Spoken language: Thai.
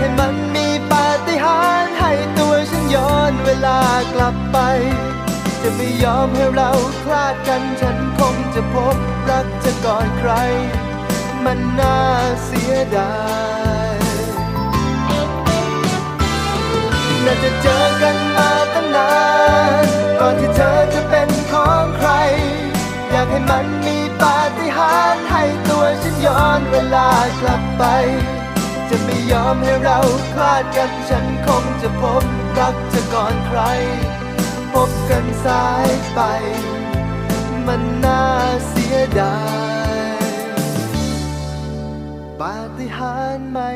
ให้มันมีปาฏิหาริย์ให้ตัวฉันย้อนเวลากลับไป จะไม่ยอมให้เราคลาดกันฉันคงจะพบรักจะก่อนใคร มันน่าเสียดายน่าจะเจอกันมาตั้งนานก่อนที่เธอจะเป็นของใคร อยากให้มันมีปาฏิหาริย์ให้ตัวฉันย้อนเวลากลับไป มให้เราคลาดกันฉันคงจะพบรักเธอก่อนใคร พบกันสายไป มันน่าเสียดาย ปาฏิหาริย์ไม่